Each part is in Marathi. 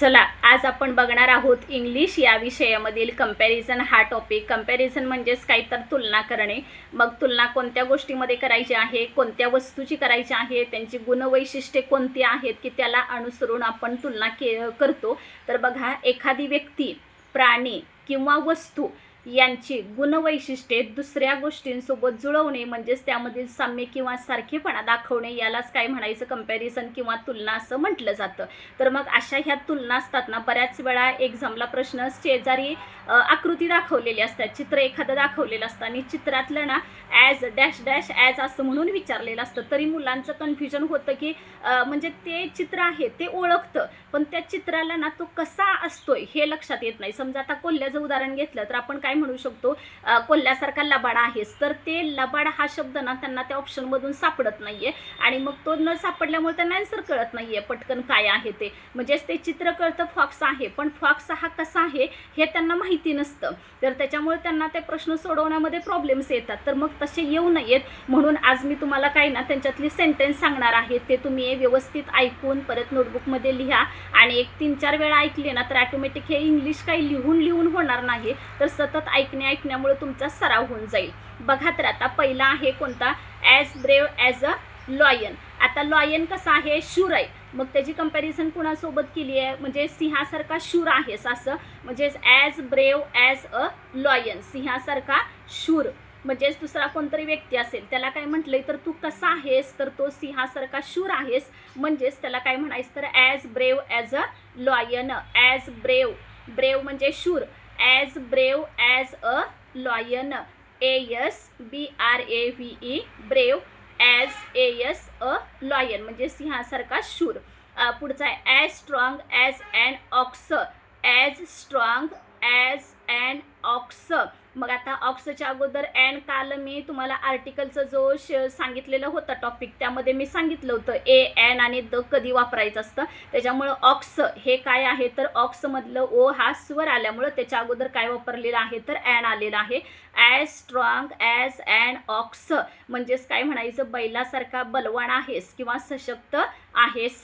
चला आज आपण बघणार आहोत इंग्लिश या विषयामधील कंपॅरिझन हा टॉपिक कंपॅरिझन म्हणजेच काही तर तुलना करणे. मग तुलना कोणत्या गोष्टीमध्ये करायची आहे? कोणत्या वस्तूची करायची आहे? त्यांची गुणवैशिष्ट्ये कोणती आहेत? की त्याला अनुसरून आपण तुलना के करतो. तर बघा एखादी व्यक्ती प्राणी किंवा वस्तू यांची गुणवैशिष्ट्ये दुसऱ्या गोष्टींसोबत जुळवणे म्हणजेच त्यामधील साम्य किंवा सारखेपणा दाखवणे यालाच काय म्हणायचं? कंपॅरिझन किंवा तुलना असं म्हटलं जातं. तर मग अशा ह्या तुलना असतात ना बऱ्याच वेळा एक्झामला प्रश्न शेजारी आकृती दाखवलेली असतात चित्र एखादं दाखवलेलं असतं आणि चित्रातलं ना ॲज डॅश डॅश ॲज असं म्हणून विचारलेलं असतं. तरी मुलांचं कन्फ्युजन होतं की म्हणजे ते चित्र आहे ते ओळखतं पण त्या चित्राला ना तो कसा असतोय हे लक्षात येत नाही. समजा आता कोल्ह्याचं उदाहरण घेतलं तर आपण काय म्हणू शकतो कोल्ह्यासारखा लबाडा आहेस. तर ते लबाड हा शब्द ना त्यांना त्या ऑप्शनमधून सापडत नाहीये. आणि मग तो न सापडल्यामुळे त्यांना आन्सर कळत नाहीये पटकन काय आहे ते. म्हणजेच ते चित्र कळतं फॉक्स आहे. पण फॉक्स हा कसा आहे हे त्यांना माहिती नसतं. तर त्याच्यामुळे त्यांना ते प्रश्न सोडवण्यामध्ये प्रॉब्लेम्स येतात. तर मग तसे येऊ नयेत. म्हणून आज मी तुम्हाला काय ना त्यांच्यातली सेंटेन्स सांगणार आहे. ते तुम्ही व्यवस्थित ऐकून परत नोटबुकमध्ये लिहा. आणि एक तीन चार वेळा ऐकले ना तर ॲटोमॅटिक हे इंग्लिश काही लिहून लिहून होणार नाही. तर सतत ऐकणे ऐकण्यामुळे तुमचा सराव होऊन जाईल. बघा तर आता पहिला आहे कोणता? As brave as a lion आता लॉयन कसा आहे? शूर आहे. मग त्याची कंपॅरिझन कुणासोबत केली आहे? म्हणजे सिंहासारखा शूर आहेस असं. म्हणजेच as brave as a lion सिंहासारखा शूर. म्हणजेच दुसरा कोणतरी व्यक्ती असेल. त्याला काय म्हटलंय? तर तू कसा आहेस? तर तो सिंहासारखा शूर आहेस. म्हणजेच त्याला काय म्हणायचं? तर as brave as a lion as brave brave म्हणजे शूर. As brave as a lion A S B R A V E brave as A S a lion म्हणजे सिंहासारखा शूर. पुढचा आहे as strong as and ox as strong as and ox मग आता ऑक्सच्या अगोदर अँड काल मी तुम्हाला आर्टिकलचं जो श सांगितलेलं होतं टॉपिक त्यामध्ये मी सांगितलं होतं ए अँड आणि द कधी वापरायचं असतं. त्याच्यामुळं ऑक्स हे काय आहे? तर ऑक्समधलं ओ हा स्वर आल्यामुळं त्याच्या अगोदर काय वापरलेलं आहे? तर ॲन आलेलं आहे. As strong as and ox म्हणजेच काय म्हणायचं? बैलासारखा बलवान आहेस किंवा सशक्त आहेस.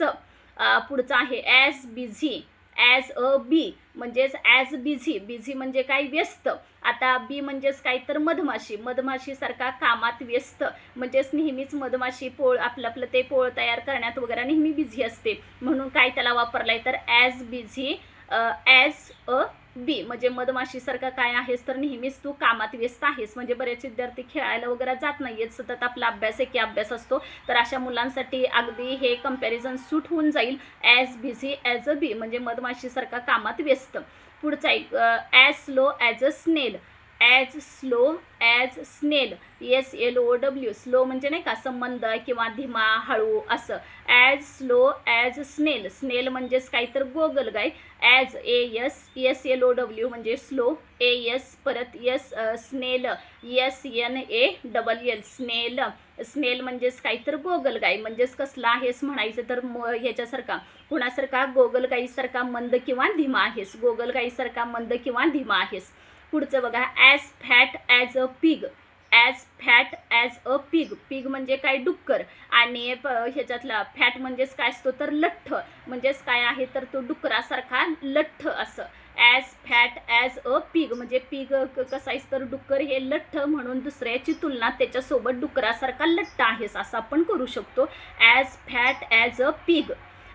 पुढचं आहे as busy as a bee म्हणजेच ॲज बिझी बिझी म्हणजे काय? व्यस्त. आता बी म्हणजेच काय तर मधमाशी. मधमाशीसारखा कामात व्यस्त. म्हणजेच नेहमीच मधमाशी पोळ आपलं आपलं ते पोळ तयार करण्यात वगैरे नेहमी बिझी असते. म्हणून काय त्याला वापरलाय? तर as busy as a bee म्हणजे मधमाशीसारखा काय आहेस तर नेहमीच तू कामात व्यस्त आहेस. म्हणजे बरेच विद्यार्थी खेळायला वगैरे जात नाही आहेत सतत आपला अभ्यास आहे की अभ्यास असतो. तर अशा मुलांसाठी अगदी हे कंपॅरिझन सूट होऊन जाईल. As busy as a bee म्हणजे मधमाशीसारखा कामात व्यस्त. पुढचा एक as slow as a snail as slow as snail S L O W slow म्हणजे नाही का संबंध किंवा धीमा हळू असं. As slow as snail snail म्हणजेच काय तर गोगलगाय as A S S L O W म्हणजे स्लो ए यस परत S snail S N A double L snail snail म्हणजेच काय तर गोगलगाय म्हणजेच कसला आहेस म्हणायचं तर म ह्याच्यासारखा. कुणासारखा गोगलगाईसारखा मंद किंवा धीमा आहेस. गोगलगाईसारखा मंद किंवा धीमा आहेस. पुढचं बघा as fat as a pig as fat as a pig pig म्हणजे काय? डुक्कर. आणि प ह्याच्यातला फॅट म्हणजेच काय असतो? तर लठ्ठ. म्हणजेच काय आहे? तर तो डुकरासारखा लठ्ठ असं. As fat as a pig म्हणजे पिग कसं आहेस? तर डुक्कर हे लठ्ठ म्हणून दुसऱ्याची तुलना त्याच्यासोबत डुकरासारखा लठ्ठ आहेस असं आपण करू शकतो. As fat as a pig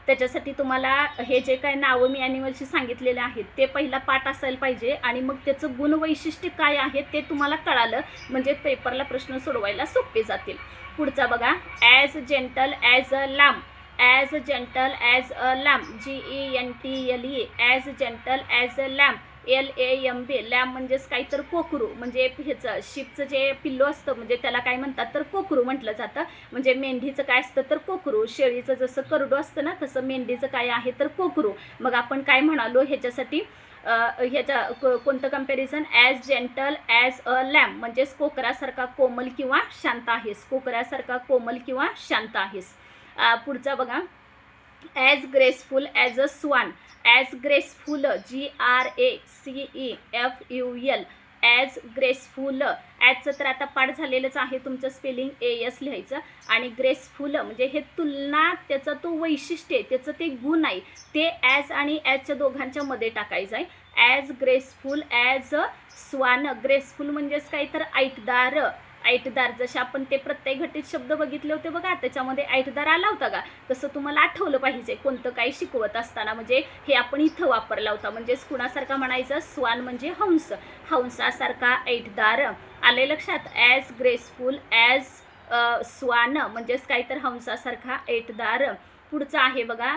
त्याच्यासाठी तुम्हाला हे जे काय नावं मी ॲनिमलची सांगितलेले आहेत ते पहिला पाठ असायला पाहिजे आणि मग त्याचं गुणवैशिष्ट्य काय आहे ते तुम्हाला कळालं म्हणजे पेपरला प्रश्न सोडवायला सोपे जातील. पुढचा बघा as gentle as a lamb as gentle as a lamb G E N T L E as gentle as a lamb L A M B lamb म्हणजेच काय तर कोकरू म्हणजे ह्याचं शिपचं जे पिल्लू असतं म्हणजे त्याला काय म्हणतात तर कोकरू म्हटलं जातं. म्हणजे मेंढीचं काय असतं तर कोकरू शेळीचं जसं करडू असतं ना तसं मेंढीचं काय आहे तर कोकरू. मग आपण काय म्हणालो ह्याच्यासाठी? ह्याच्या को- कोणतं comparison as gentle as a lamb म्हणजेच कोकरासारखा कोमल किंवा शांत आहेस. कोकरासारखा कोमल किंवा शांत आहेस. पुढचा बघा. As graceful as a swan as graceful G R A C E F U L as graceful ॲजचं तर आता पाठ झालेलंच आहे तुमचं स्पेलिंग ए एस लिहायचं. आणि ग्रेसफुल म्हणजे हे तुलना त्याचं तो वैशिष्ट्य आहे त्याचं ते गुण आहे. ते ॲज आणि ॲजच्या दोघांच्या मध्ये टाकायचं आहे. As graceful as swan graceful म्हणजेच काय? तर ऐकदार. ऐटदार जसे आपण ते प्रत्येक घटित शब्द बघितले होते बघा त्याच्यामध्ये ऐटदार आला होता का? तसं तुम्हाला आठवलं पाहिजे कोणतं काही शिकवत असताना म्हणजे हे आपण इथं वापरला होता. म्हणजेच कुणासारखा म्हणायचं? स्वान म्हणजे हंस. हंसासारखा ऐटदार आले लक्षात? ॲज ग्रेसफुल ॲज स्वान म्हणजेच काय तर हंसासारखा ऐटदार पुढचं आहे बघा.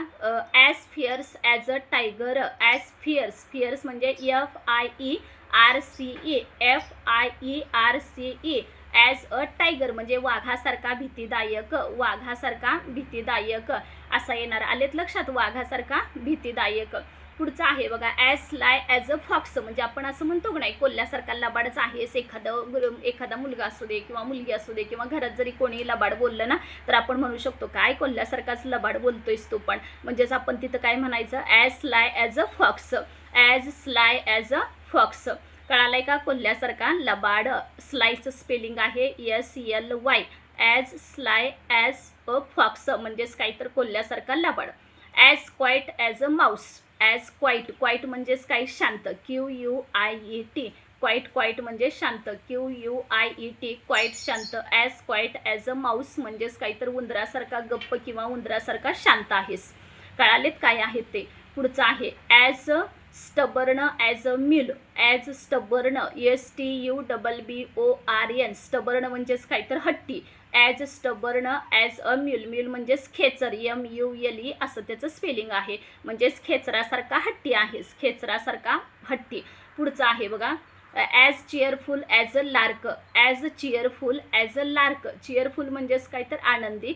As fierce as a tiger as fierce fierce म्हणजे F I E R C E F I E R C E as a tiger म्हणजे वाघासारखा भीतीदायक वाघासारखा भीतीदायक. असा येणार आलेत लक्षात वाघासारखा भीतीदायक. पुढचं आहे बघा as sly as a fox म्हणजे आपण असं म्हणतो की नाही कोल्ह्यासारखा लबाडच आहेस एखादं एखादा मुलगा असू दे किंवा मुलगी असू दे किंवा घरात जरी कोणी लबाड बोललं ना तर आपण म्हणू शकतो काय कोल्ह्यासारखाच लबाड बोलतोयस तू पण? म्हणजेच आपण तिथं काय म्हणायचं? As sly as a fox as sly as a fox कळालंय का कोल्ह्यासारखा लबाड? स्लायचं स्पेलिंग आहे S L Y as sly as a fox म्हणजेच काय तर कोल्ह्यासारखा लबाड. As quiet as a mouse as quiet quiet म्हणजेच काय? शांत. Q U I E T quiet quiet म्हणजे शांत. Q U I E T quiet शांत. As quiet as a mouse म्हणजेच काही तर उंदरासारखा गप्प किंवा उंदरासारखा शांत आहेस. कळालेत काय आहे ते? पुढचं आहे. As a stubborn as a mill as stubborn S T U double B O R N stubborn म्हणजेच काय तर हट्टी as stubborn as a mule mule म्हणजेच खेचर एम यू एल ई असं त्याचं स्पेलिंग आहे. म्हणजेच खेचरासारखा हट्टी आहेस खेचरासारखा हट्टी. पुढचं आहे बघा. As cheerful as a lark as cheerful as a lark cheerful म्हणजेच काय तर आनंदी.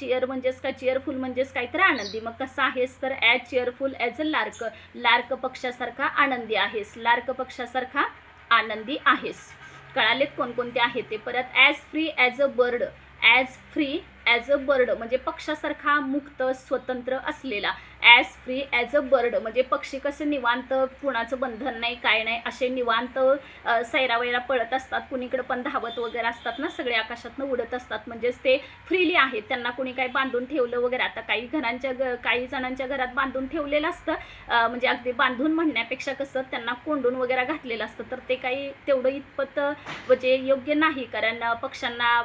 चिअर म्हणजेच काय? चिअरफुल म्हणजेच काय तर आनंदी. मग कसं आहेस? तर as cheerful as a lark lark पक्षासारखा आनंदी आहेस. लार्क पक्षासारखा आनंदी आहेस. कळालेत कोणकोणते आहेत ते? परत as free as a bird as free as a bird म्हणजे पक्षासारखा मुक्त स्वतंत्र असलेला. As free as a bird म्हणजे पक्षी कसे निवांत कुणाचं बंधन नाही काय नाही असे निवांत अ, सैरावैरा पळत असतात. कुणीकडे पण धावत वगैरे असतात ना सगळे आकाशातनं उडत असतात. म्हणजेच ते फ्रीली आहेत. त्यांना कुणी काही बांधून ठेवलं वगैरे आता काही घरांच्या ग काही जणांच्या घरात बांधून ठेवलेलं असतं. म्हणजे अगदी बांधून म्हणण्यापेक्षा कसं त्यांना कोंडून वगैरे घातलेलं असतं. तर ते काही तेवढं इतपत म्हणजे योग्य नाही. कारण पक्ष्यांना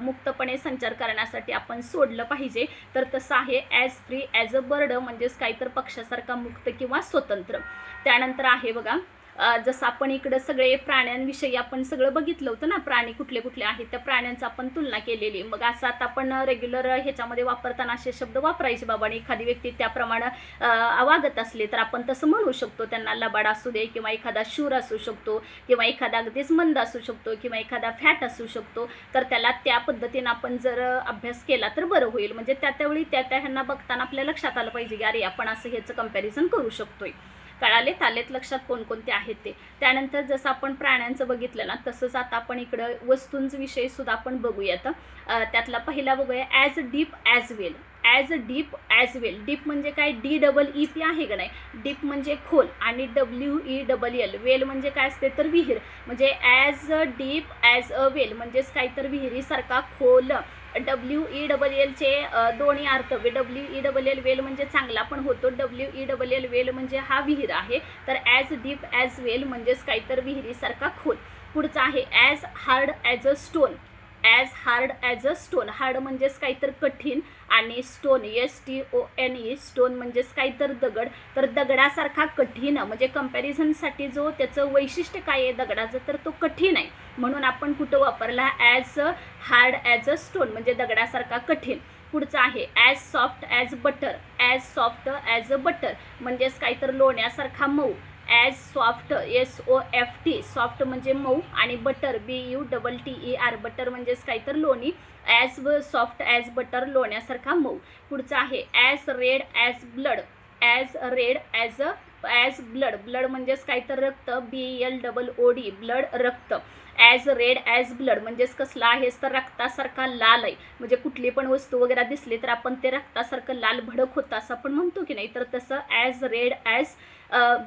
मुक्तपणे संचार करण्यासाठी आपण सोडलं पाहिजे. तर तसं आहे as free as a bird म्हणजेच काही तर पक्षासारखा मुक्त किंवा स्वतंत्र. त्यानंतर आहे बघा जसं आपण इकडं सगळे प्राण्यांविषयी आपण सगळं बघितलं होतं ना प्राणी कुठले कुठले आहेत त्या प्राण्यांचं आपण तुलना केलेली. मग असं आता आपण रेग्युलर ह्याच्यामध्ये वापरताना असे शब्द वापरायचे बाबा आणि एखादी व्यक्ती त्याप्रमाणे वागत असले तर आपण तसं म्हणू शकतो. त्यांना लबाड असू दे किंवा एखादा शूर असू शकतो किंवा एखादा अगदीच मंद असू शकतो किंवा एखादा फॅट असू शकतो तर त्याला त्या पद्धतीनं आपण जर अभ्यास केला तर बरं होईल. म्हणजे त्या त्यावेळी त्या त्या ह्यांना बघताना आपल्या लक्षात आलं पाहिजे की अरे आपण असं ह्याचं कंपॅरिझन करू शकतोय. कळालेत आलेत लक्षात कोणकोणते आहेत ते. त्यानंतर जसं आपण प्राण्यांचं बघितलं ना तसंच आता आपण इकडं वस्तूंच सुद्धा आपण बघूयात. त्यातला पहिला बघूया as deep as well as deep as well deep म्हणजे काय? डी डबल ई पी आहे का नाही? डीप म्हणजे खोल आणि W E double L well म्हणजे काय असते तर विहीर. म्हणजे as a deep as a well म्हणजेच काय तर विहिरीसारखा खोल. डब्ल्यू ई डबल एलचे दोन्ही अर्थ. W E double L well म्हणजे चांगला पण होतो. W E double L well म्हणजे हा विहीर आहे. तर ॲज डीप ॲज वेल म्हणजेच काहीतर विहिरीसारखा खोल. पुढचा आहे as hard as a stone as hard as a stone hard म्हणजेच काहीतर कठीण आणि stone S T O N E stone म्हणजेच काहीतर दगड. तर दगडासारखा कठीण म्हणजे कम्पॅरिझनसाठी जो त्याचं वैशिष्ट्य काय आहे दगडाचं तर तो कठीण आहे. म्हणून आपण कुठं वापरला as a hard as a stone म्हणजे दगडासारखा कठीण. पुढचं आहे as soft as butter as soft as a butter म्हणजेच काहीतर लोण्यासारखा मऊ. As soft S O F T soft म्हणजे मऊ आणि butter B U double T E R butter म्हणजेच काय तर लोणी ॲज सॉफ्ट ॲज बटर लोण्यासारखा मऊ. पुढचं आहे as red as blood as red as a as blood blood म्हणजेच काय तर रक्त B L double O D blood रक्त. ॲज रेड ॲज ब्लड म्हणजेच कसला आहेस तर रक्तासारखा लाल आहे. म्हणजे कुठली पण वस्तू वगैरे दिसली तर आपण ते रक्तासारखं लाल भडक होतं असं आपण म्हणतो की नाही? तर तसं ॲज रेड ॲज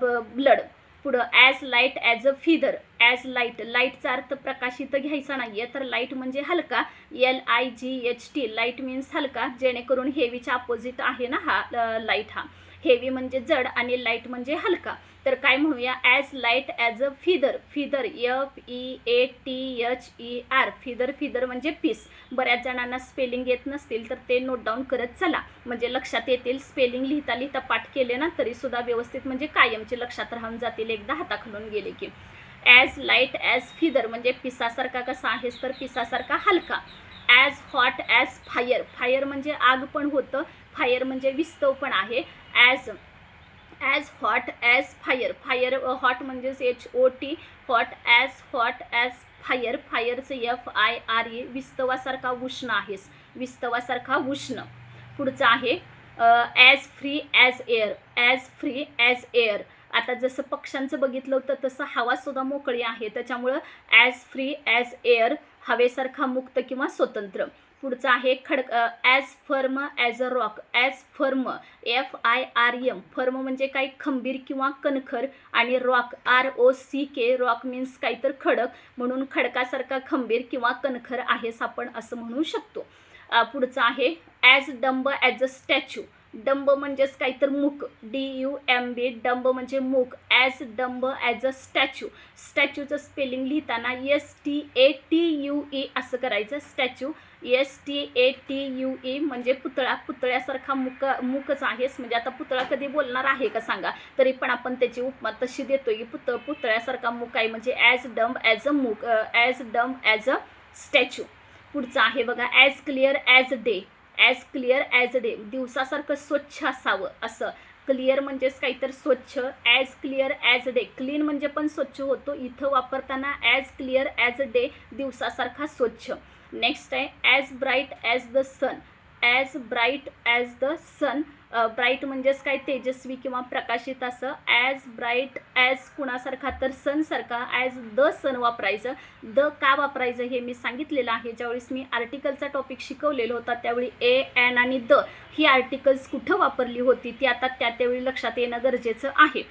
ब्लड. पुढं as light as a feather as light लाईटचा अर्थ प्रकाशित घ्यायचा नाही आहे तर लाइट म्हणजे हलका. L I G H T light means हलका जेणेकरून हेवीच्या अपोजिट आहे ना हा लाइट हा. हेवी म्हणजे जड आणि लाइट म्हणजे हलका. तर काय म्हणूया? As light as a feather feather F E A T H E R feather feather म्हणजे पीस बऱ्याच जणांना स्पेलिंग येत नसतील तर ते नोट डाऊन करत चला. म्हणजे लक्षात येतील स्पेलिंग लिहिता लिहिता पाठ केले ना तरीसुद्धा व्यवस्थित म्हणजे कायमचे लक्षात राहून जातील एकदा हाताखालून गेले की. ॲज लाइट ॲज फिदर म्हणजे पिसासारखा कसा आहेस तर पिसासारखा हलका. As hot as fire fire म्हणजे आग पण होतं फायर म्हणजे विस्तव पण आहे. As as hot as fire fire hot म्हणजेच H O T hot as hot as fire फायरचं F I R A विस्तवासारखा उष्ण आहेस. विस्तवासारखा उष्ण. पुढचं आहे as free as air as free as air आता जसं पक्ष्यांचं बघितलं होतं तसं हवासुद्धा मोकळी आहे. त्याच्यामुळं ॲज फ्री ॲज एअर हवेसारखा मुक्त किंवा स्वतंत्र. पुढचं आहे खडक as firm as a rock as firm F I R M firm म्हणजे काही खंबीर किंवा कणखर आणि rock R O C K rock means काहीतर खडक म्हणून खडकासारखा खंबीर किंवा कणखर आहेस आपण असं म्हणू शकतो. पुढचं आहे as dumb as a statue dumb म्हणजेच काहीतर मूक. D U M B dumb म्हणजे मूक. As dumb as a statue स्टॅच्यूचं spelling लिहिताना S T A T U E असं करायचं. Statue S T A T U E म्हणजे पुतळा. पुतळ्यासारखा मुक मूकच आहेस. म्हणजे आता पुतळा कधी बोलणार आहे का सांगा. तरी पण आपण त्याची उपमा तशी देतो की पुतळ पुतळ्यासारखा मूक आहे म्हणजे ॲज डंब ॲज अ मूक as dumb as a statue पुढचं आहे बघा. As clear as day as clear as day दिवसासारखं स्वच्छ असावं असं. क्लिअर म्हणजेच काहीतर स्वच्छ as clear as day clean म्हणजे पण स्वच्छ होतो. इथं वापरताना ॲज क्लिअर ॲज डे दिवसासारखा स्वच्छ. नेक्स्ट आहे as bright as the sun as bright as the sun bright म्हणजेच काय तेजस्वी किंवा प्रकाशित असं. ॲज ब्राईट ॲज कुणासारखा तर सनसारखा ॲज द सन वापरायचं. द का वापरायचं हे मी सांगितलेलं आहे. ज्यावेळेस मी आर्टिकलचा टॉपिक शिकवलेला होता त्यावेळी ए ॲन आणि द ही आर्टिकल्स कुठं वापरली होती ती आता त्या त्यावेळी लक्षात येणं गरजेचं आहे.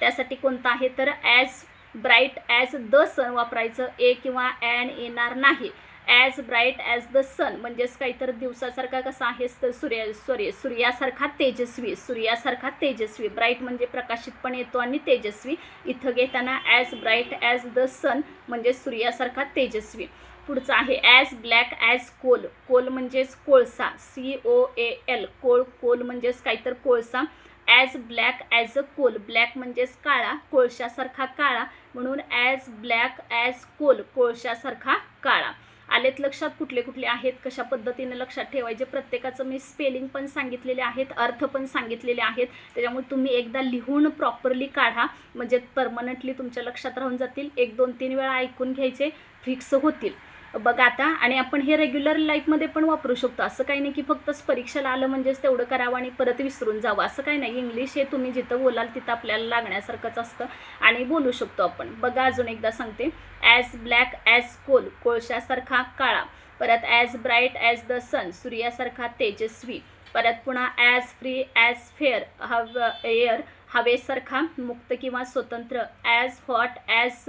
त्यासाठी कोणतं आहे? तर as bright as the sun वापरायचं. ए किंवा ॲन येणार नाही. As bright as the sun म्हणजेच काहीतरी दिवसासारखा कसा आहेस तर सूर्य सॉरी सूर्यासारखा तेजस्वी सूर्यासारखा तेजस्वी. ब्राईट म्हणजे प्रकाशित पण येतो आणि तेजस्वी. इथं घेताना as bright as the sun म्हणजे सूर्यासारखा तेजस्वी. पुढचं आहे as black as coal coal म्हणजेच कोळसा. सी ओ ए एल कोळ कोल म्हणजेच काहीतर कोळसा. As black as a coal black म्हणजेच काळा. कोळशासारखा काळा. म्हणून ॲज ब्लॅक ॲज कोल कोळशासारखा काळा. आलेत लक्षात कुठले कुठले आहेत कशा पद्धतीने लक्षात ठेवायचे प्रत्येकाचं मी स्पेलिंग पण सांगितलेले आहेत अर्थ पण सांगितलेले आहेत. त्याच्यामुळे तुम्ही एकदा लिहून प्रॉपरली काढा. म्हणजे परमनंटली तुमच्या लक्षात राहून जातील. एक दोन तीन वेळा ऐकून घ्यायचे. फिक्स होतील. बघा आता आणि आपण हे रेग्युलर लाईफमध्ये पण वापरू शकतो. असं काही नाही की फक्तच परीक्षेला आलं म्हणजेच तेवढं करावं आणि परत विसरून जावं. असं काही नाही. इंग्लिश हे तुम्ही जिथं बोलाल तिथं आपल्याला लागण्यासारखंच असतं आणि बोलू शकतो आपण. बघा अजून एकदा सांगते. ॲज ब्लॅक ॲज कोल कोळशासारखा काळा. परत as bright as the sun सूर्यासारखा तेजस्वी. परत पुन्हा ॲज फ्री ॲज फेअर हव एअर हवेसारखा मुक्त किंवा स्वतंत्र. As hot as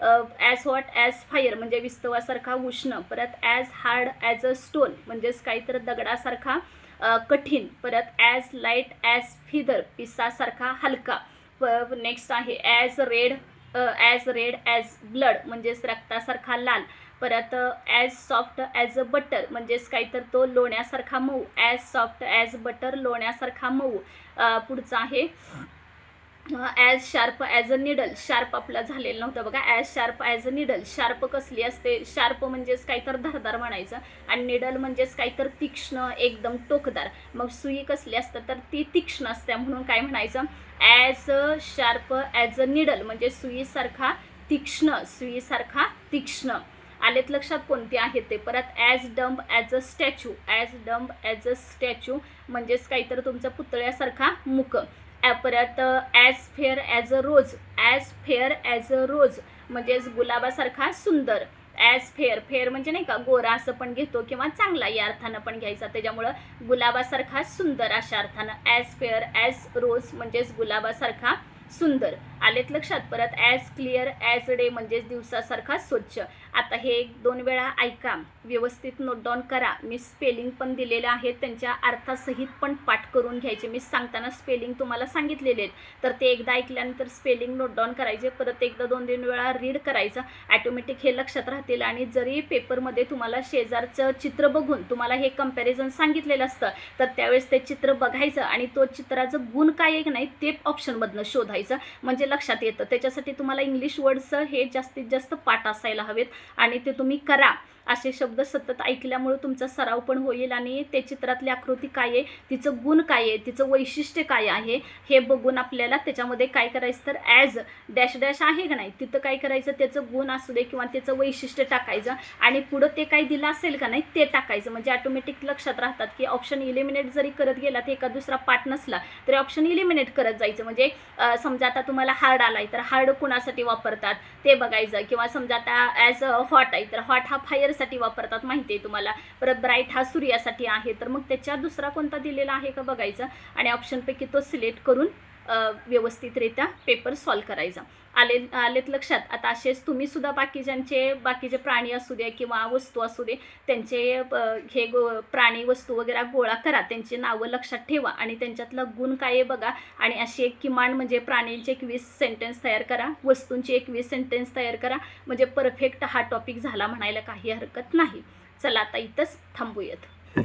as hot as fire म्हणजे विस्तवासारखा उष्ण परत as hard as a stone म्हणजेच काहीतरी दगडासारखा कठीण परत ॲज लाइट ॲज फिदर पिसासारखा हलका. नेक्स्ट आहे as red as red as blood म्हणजेच रक्तासारखा लाल. परत as soft as a butter म्हणजेच काहीतर तो लोण्यासारखा मऊ. ॲज सॉफ्ट ॲज बटर लोण्यासारखा मऊ. पुढचा आहे as sharp as a needle sharp आपला झालेलं नव्हतं बघा. As sharp as a needle sharp कसली असते? शार्प म्हणजेच काहीतर धारदार म्हणायचं. आणि निडल म्हणजेच काहीतर तीक्ष्ण एकदम टोकदार. मग सुई कसली असतं? तर ती तीक्ष्ण असते म्हणून काय म्हणायचं? As a sharp as a needle म्हणजे सुईसारखा तीक्ष्ण सुईसारखा तीक्ष्ण. आलेत लक्षात कोणते आहेत ते? परत as dumb as a statue as dumb as a statue म्हणजेच काहीतरी तुमचा पुतळ्यासारखा मुक परत as fair as a rose as fair as a rose म्हणजेच गुलाबासारखा सुंदर. ॲज फेअर फेअर म्हणजे नाही का गोरा असं पण घेतो किंवा चांगला या अर्थानं पण घ्यायचा. त्याच्यामुळं गुलाबासारखा सुंदर अशा अर्थानं. ॲज फेअर ॲज रोज म्हणजेच गुलाबासारखा सुंदर. आलेत लक्षात. परत ॲज क्लिअर ॲज डे म्हणजेच दिवसासारखा स्वच्छ. आता हे एक दोन वेळा ऐका. व्यवस्थित नोट डाऊन करा. मी स्पेलिंग पण दिलेलं आहेत त्यांच्या अर्थासहित पण पाठ करून घ्यायचे. मी सांगताना स्पेलिंग तुम्हाला सांगितलेले आहेत. तर ते एकदा ऐकल्यानंतर स्पेलिंग नोट डाऊन करायचे. परत एकदा दोन तीन वेळा रीड करायचं. ॲटोमॅटिक हे लक्षात राहतील. आणि जरी पेपरमध्ये तुम्हाला शेजारचं चित्र बघून तुम्हाला हे कंपॅरिझन सांगितलेलं असतं तर त्यावेळेस ते चित्र बघायचं आणि तो चित्राचं गुण काय आहे की नाही ते ऑप्शनमधनं शोधायचं. म्हणजे लक्षात येतं. त्याच्यासाठी तुम्हाला इंग्लिश वर्डचं हे जास्तीत जास्त पाठ असायला हवेत आणि ते तुम्ही करा. असे शब्द सतत ऐकल्यामुळे तुमचा सराव पण होईल आणि ते चित्रातली आकृती काय आहे तिचं गुण काय आहे तिचं वैशिष्ट्य काय आहे हे बघून आपल्याला त्याच्यामध्ये काय करायचं तर ॲज डॅश डॅश आहे का नाही तिथं काय करायचं त्याचं गुण असू दे किंवा त्याचं वैशिष्ट्य टाकायचं आणि पुढं ते काय दिलं असेल का नाही ते टाकायचं. म्हणजे ऑटोमॅटिक लक्षात राहतात की ऑप्शन इलिमिनेट जरी करत गेला तर एका दुसरा पार्ट नसला तरी ऑप्शन इलिमिनेट करत जायचं. म्हणजे समजा आता तुम्हाला हार्ड आलाय तर हार्ड कुणासाठी वापरतात ते बघायचं. किंवा समजा आता ॲज हॉट आहे तर हॉट हा फायर कशासाठी वापरतात माहिती आहे तुम्हाला. परत ब्राईट हा सूर्यासाठी आहे. तर मग त्याच्यात दुसरा कोणता दिलेला आहे का बघायचं? आणि ऑप्शनपैकी तो सिलेक्ट करून व्यवस्थितरित्या पेपर सॉल्व करायचा. आले आलेत लक्षात. आता असेच तुम्ही सुद्धा बाकीच्यांचे बाकीचे प्राणी असू दे किंवा वस्तू असू दे त्यांचे हे गो प्राणी वस्तू वगैरे गोळा करा. त्यांची नावं लक्षात ठेवा आणि त्यांच्यातला गुण काय आहे बघा. आणि अशी एक किमान म्हणजे प्राण्यांचे एकवीस सेंटेन्स तयार करा. वस्तूंची एकवीस सेंटेन्स तयार करा. म्हणजे परफेक्ट हा टॉपिक झाला म्हणायला काही हरकत नाही. चला आता इथंच थांबूयात.